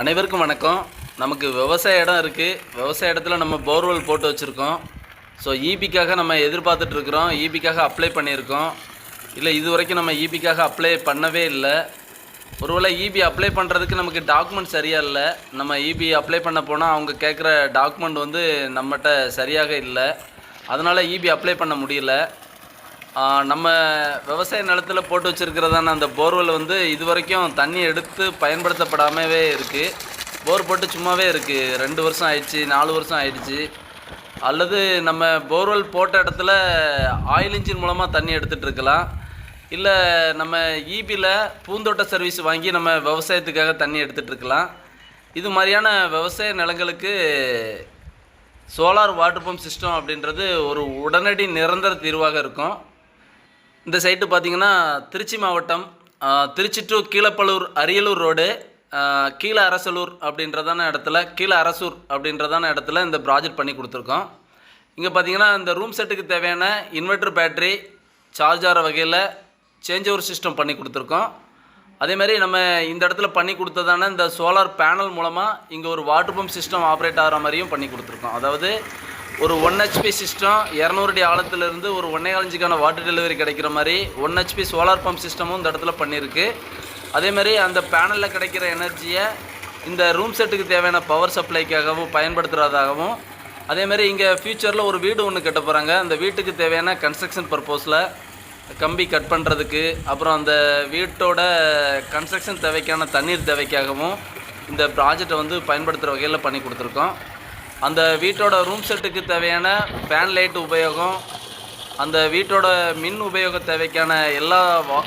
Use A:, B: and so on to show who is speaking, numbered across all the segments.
A: அனைவருக்கும் வணக்கம். நமக்கு விவசாய இடம் இருக்குது விவசாய இடத்துல நம்ம போர்வெல் போட்டு வச்சுருக்கோம். ஸோ ஈபிக்காக நம்ம எதிர்பார்த்துட்ருக்குறோம் ஈபிக்காக அப்ளை பண்ணியிருக்கோம். இல்லை இது வரைக்கும் நம்ம ஈபிக்காக அப்ளை பண்ணவே இல்லை. ஒருவேளை இபி அப்ளை பண்ணுறதுக்கு நமக்கு டாக்குமெண்ட் சரியாக இல்லை. நம்ம இபி அப்ளை பண்ண போனால் அவங்க கேட்குற டாக்குமெண்ட் வந்து நம்மகிட்ட சரியாக இல்லை. அதனால் இபி அப்ளை பண்ண முடியல. நம்ம விவசாய நிலத்தில் போட்டு வச்சுருக்கிறதான அந்த போர்வெல் வந்து இது வரைக்கும் தண்ணி எடுத்து பயன்படுத்தப்படாமவே இருக்குது போர் போட்டு சும்மாவே இருக்குது ரெண்டு வருஷம் ஆயிடுச்சு நாலு வருஷம் ஆயிடுச்சு. அல்லது நம்ம போர்வெல் போட்ட இடத்துல ஆயில் இன்ஜின் மூலமாக தண்ணி எடுத்துகிட்டு இருக்கலாம். இல்லை நம்ம ஈபியில் பூந்தோட்ட சர்வீஸ் வாங்கி நம்ம விவசாயத்துக்காக தண்ணி எடுத்துகிட்டு இருக்கலாம். இது மாதிரியான விவசாய நிலங்களுக்கு சோலார் வாட்டர் பம்ப் சிஸ்டம் அப்படின்றது ஒரு உடனடி நிரந்தர தீர்வாக இருக்கும். இந்த சைட்டு பார்த்தீங்கன்னா திருச்சி மாவட்டம் திருச்சி டு கீழப்பலூர் அரியலூர் ரோடு கீழ அரசலூர் அப்படின்றதான இடத்துல கீழ அரசூர் அப்படின்றதான இடத்துல இந்த ப்ராஜெக்ட் பண்ணி கொடுத்துருக்கோம். இங்கே பார்த்தீங்கன்னா இந்த ரூம் செட்டுக்கு தேவையான இன்வெர்டர் பேட்டரி சார்ஜார வகையில் சேஞ்ச் ஓவர் சிஸ்டம் பண்ணி கொடுத்துருக்கோம். அதேமாதிரி நம்ம இந்த இடத்துல பண்ணி கொடுத்ததான இந்த சோலார் பேனல் மூலமாக இங்கே ஒரு வாட்டர் பம்ப் சிஸ்டம் ஆப்ரேட் ஆகிற மாதிரியும் பண்ணி கொடுத்துருக்கோம். அதாவது ஒரு ஒன் ஹெச்பி சிஸ்டம் இரநூறு அடி ஆழத்துலேருந்து ஒரு ஒன்றே காலஞ்சுக்கான வாட்டர் டெலிவரி கிடைக்கிற மாதிரி ஒன் ஹெச்பி சோலார் பம்ப் சிஸ்டமும் இந்த இடத்துல பண்ணியிருக்கு. அதேமாதிரி அந்த பேனலில் கிடைக்கிற எனர்ஜியை இந்த ரூம் செட்டுக்கு தேவையான பவர் சப்ளைக்காகவும் பயன்படுத்துகிறதாகவும் அதே மாதிரி இங்கே ஃப்யூச்சரில் ஒரு வீடு ஒன்று கட்ட போகிறாங்க அந்த வீட்டுக்கு தேவையான கன்ஸ்ட்ரக்ஷன் பர்பஸில் கம்பி கட் பண்ணுறதுக்கு அப்புறம் அந்த வீட்டோட கன்ஸ்ட்ரக்ஷன் தேவைக்கான தண்ணீர் தேவைக்காகவும் இந்த ப்ராஜெக்டை வந்து பயன்படுத்துகிற வகையில் பண்ணி கொடுத்துருக்கோம். அந்த வீட்டோட ரூம் செட்டுக்கு தேவையான ஃபேன் லைட் உபயோகம் அந்த வீட்டோட மின் உபயோக தேவைக்கான எல்லா வா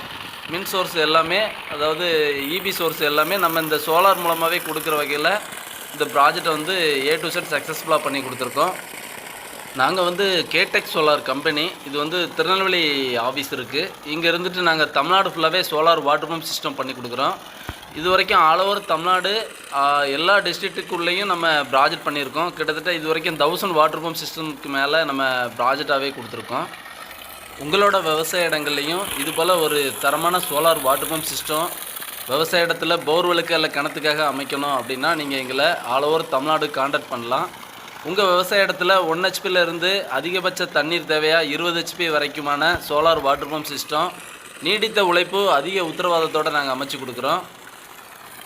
A: மின் சோர்ஸ் எல்லாமே அதாவது இபி சோர்ஸ் எல்லாமே நம்ம இந்த சோலார் மூலமாகவே கொடுக்குற வகையில் இந்த ப்ராஜெக்டை வந்து ஏ டு செட் சக்ஸஸ்ஃபுல்லாக பண்ணி கொடுத்துருக்கோம். நாங்கள் வந்து கேடெக் சோலார் கம்பெனி இது வந்து திருநெல்வேலி ஆஃபீஸ் இருக்குது இங்கே இருந்துட்டு நாங்கள் தமிழ்நாடு ஃபுல்லாகவே சோலார் வாட்டர் பம்ப் சிஸ்டம் பண்ணி கொடுக்குறோம். இது வரைக்கும் ஆல் ஓவர் தமிழ்நாடு எல்லா டிஸ்ட்ரிக்ட்டுக்குள்ளேயும் நம்ம ப்ராஜெக்ட் பண்ணியிருக்கோம். கிட்டத்தட்ட இது வரைக்கும் தௌசண்ட் வாட்டர் பம்ப் சிஸ்டம்க்கு மேலே நம்ம ப்ராஜெக்டாகவே கொடுத்துருக்கோம். உங்களோட விவசாய இடங்கள்லையும் இது போல் ஒரு தரமான சோலார் வாட்டர் பம்ப் சிஸ்டம் விவசாய இடத்துல போர்வெலுக்கு அல்ல கிணத்துக்காக அமைக்கணும் அப்படின்னா நீங்கள் எங்களை ஆல் ஓவர் தமிழ்நாடு காண்டாக்ட் பண்ணலாம். உங்கள் விவசாய இடத்துல ஒன் ஹெச்பியிலேருந்து அதிகபட்ச தண்ணீர் தேவையாக இருபது ஹெச்பி வரைக்குமான சோலார் வாட்டர் பம்ப் சிஸ்டம் நீடித்த உழைப்பு அதிக உத்தரவாதத்தோடு நாங்கள் அமைச்சு கொடுக்குறோம்.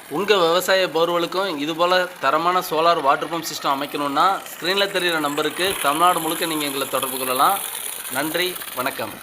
A: உங்கள் விவசாய போர்வெலுக்கும் இதுபோல் தரமான சோலார் வாட்டர் பம்ப் சிஸ்டம் அமைக்கணும்னா ஸ்க்ரீனில் தெரிகிற நம்பருக்கு தமிழ்நாடு முழுக்க நீங்கள் எங்களை தொடர்பு கொள்ளலாம். நன்றி வணக்கம்.